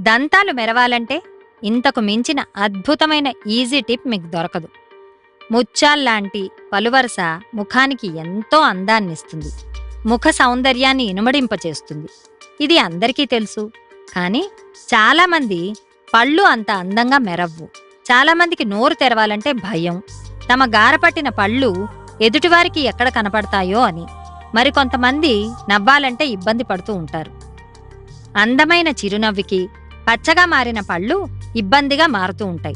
దంతాలు మెరవాలంటే ఇంతకు మించిన అద్భుతమైన ఈజీ టిప్ మీకు దొరకదు. ముత్యాల్లాంటి పలువరస ముఖానికి ఎంతో అందాన్నిస్తుంది. ముఖ సౌందర్యాన్ని ఇనుమడింపచేస్తుంది. ఇది అందరికీ తెలుసు. కానీ చాలామంది పళ్ళు అంత అందంగా మెరవ్వు. చాలామందికి నోరు తెరవాలంటే భయం. తమ గారపట్టిన పళ్ళు ఎదుటివారికి ఎక్కడ కనపడతాయో అని. మరికొంతమంది నవ్వాలంటే ఇబ్బంది పడుతూ ఉంటారు. అందమైన చిరునవ్వుకి పచ్చగా మారిన పళ్ళు ఇబ్బందిగా మారుతూ ఉంటాయి.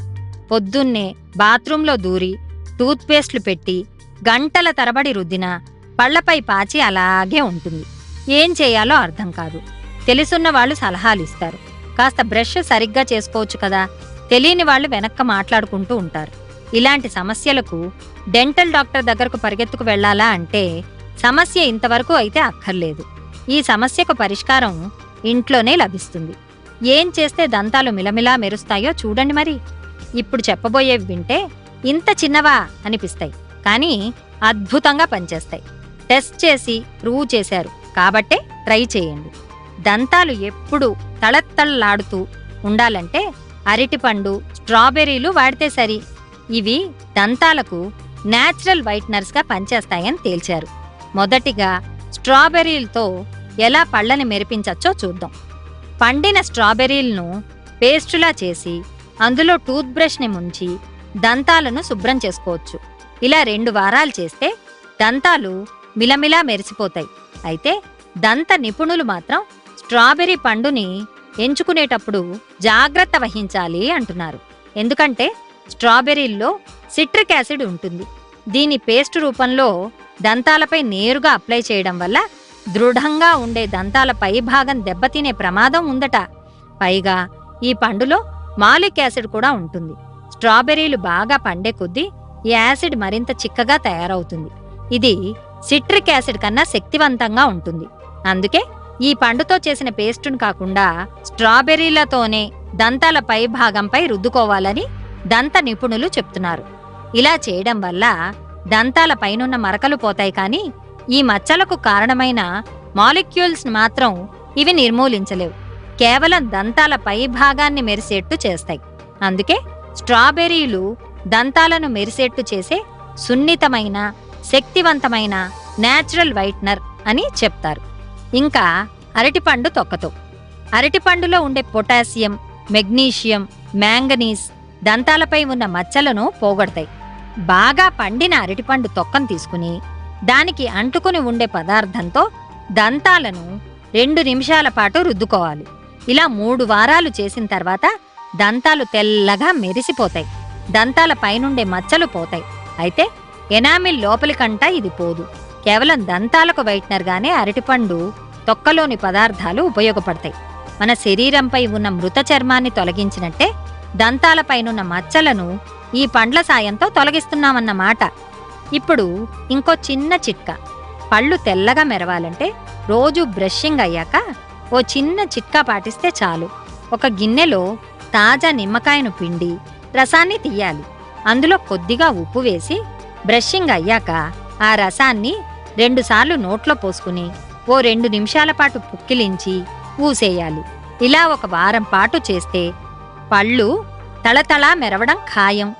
పొద్దున్నే బాత్రూంలో దూరి టూత్పేస్ట్లు పెట్టి గంటల తరబడి రుద్దినా పళ్ళపై పాచి అలాగే ఉంటుంది. ఏం చేయాలో అర్థం కాదు. తెలుసున్న వాళ్ళు సలహాలు ఇస్తారు. కాస్త బ్రష్ సరిగ్గా చేసుకోవచ్చు కదా? తెలియని వాళ్ళు వెనక్క మాట్లాడుకుంటూ ఉంటారు. ఇలాంటి సమస్యలకు డెంటల్ డాక్టర్ దగ్గరకు పరిగెత్తుకు వెళ్ళాలా అంటే సమస్య ఇంతవరకు అయితే అక్కర్లేదు. ఈ సమస్యకు పరిష్కారం ఇంట్లోనే లభిస్తుంది. ఏం చేస్తే దంతాలు మిలమిలా మెరుస్తాయో చూడండి మరి. ఇప్పుడు చెప్పబోయేవి వింటే ఇంత చిన్నవా అనిపిస్తాయి. కానీ అద్భుతంగా పనిచేస్తాయి. టెస్ట్ చేసి ప్రూవ్ చేశారు. కాబట్టే ట్రై చేయండి. దంతాలు ఎప్పుడు తళత్తళ్ళలాడుతూ ఉండాలంటే అరటిపండు స్ట్రాబెర్రీలు వాడితే సరి. ఇవి దంతాలకు న్యాచురల్ వైట్నర్స్గా పనిచేస్తాయని తేల్చారు. మొదటిగా స్ట్రాబెర్రీలతో ఎలా పళ్ళని మెరిపించచ్చో చూద్దాం. పండిన స్ట్రాబెర్రీలను పేస్టులా చేసి అందులో టూత్ బ్రష్ని ముంచి దంతాలను శుభ్రం చేసుకోవచ్చు. ఇలా రెండు వారాలు చేస్తే దంతాలు మిలమిలా మెరిసిపోతాయి. అయితే దంత నిపుణులు మాత్రం స్ట్రాబెర్రీ పండుని ఎంచుకునేటప్పుడు జాగ్రత్త వహించాలి అంటున్నారు. ఎందుకంటే స్ట్రాబెర్రీల్లో సిట్రిక్ యాసిడ్ ఉంటుంది. దీని పేస్ట్ రూపంలో దంతాలపై నేరుగా అప్లై చేయడం వల్ల దృఢంగా ఉండే దంతాల పై భాగం దెబ్బతినే ప్రమాదం ఉందట. పైగా ఈ పండులో మాలిక్ యాసిడ్ కూడా ఉంటుంది. స్ట్రాబెర్రీలు బాగా పండే కొద్దీ ఈ యాసిడ్ మరింత చిక్కగా తయారవుతుంది. ఇది సిట్రిక్ యాసిడ్ కన్నా శక్తివంతంగా ఉంటుంది. అందుకే ఈ పండుతో చేసిన పేస్టును కాకుండా స్ట్రాబెర్రీలతోనే దంతాల పై భాగంపై రుద్దుకోవాలని దంత నిపుణులు చెప్తున్నారు. ఇలా చేయడం వల్ల దంతాల పైనున్న మరకలు పోతాయి కానీ ఈ మచ్చలకు కారణమైన మాలిక్యూల్స్ని మాత్రం ఇవి నిర్మూలించలేవు. కేవలం దంతాల పై భాగాన్ని మెరిసేట్టు చేస్తాయి. అందుకే స్ట్రాబెర్రీలు దంతాలను మెరిసేట్టు చేసే సున్నితమైన శక్తివంతమైన నేచురల్ వైట్నర్ అని చెప్తారు. ఇంకా అరటిపండు తొక్కతో. అరటిపండులో ఉండే పొటాషియం మెగ్నీషియం మ్యాంగనీస్ దంతాలపై ఉన్న మచ్చలను పోగొడతాయి. బాగా పండిన అరటిపండు తొక్కను తీసుకుని దానికి అంటుకుని ఉండే పదార్థంతో దంతాలను రెండు నిమిషాల పాటు రుద్దుకోవాలి. ఇలా మూడు వారాలు చేసిన తర్వాత దంతాలు తెల్లగా మెరిసిపోతాయి. దంతాల పైనుండే మచ్చలు పోతాయి. అయితే ఎనామిల్ లోపలికంట ఇది పోదు. కేవలం దంతాలకు వైట్నర్గానే అరటిపండు తొక్కలోని పదార్థాలు ఉపయోగపడతాయి. మన శరీరంపై ఉన్న మృత చర్మాన్ని తొలగించినట్టే దంతాలపైనున్న మచ్చలను ఈ పండ్ల సాయంతో తొలగిస్తున్నామన్నమాట. ఇప్పుడు ఇంకో చిన్న చిట్కా. పళ్ళు తెల్లగా మెరవాలంటే రోజు బ్రషింగ్ అయ్యాక ఓ చిన్న చిట్కా పాటిస్తే చాలు. ఒక గిన్నెలో తాజా నిమ్మకాయను పిండి రసాన్ని తీయాలి. అందులో కొద్దిగా ఉప్పు వేసి బ్రషింగ్ అయ్యాక ఆ రసాన్ని రెండుసార్లు నోట్లో పోసుకుని ఓ రెండు నిమిషాల పాటు పుక్కిలించి ఊసేయాలి ఇలా ఒక వారం పాటు చేస్తే పళ్ళు తళతళా మెరవడం ఖాయం.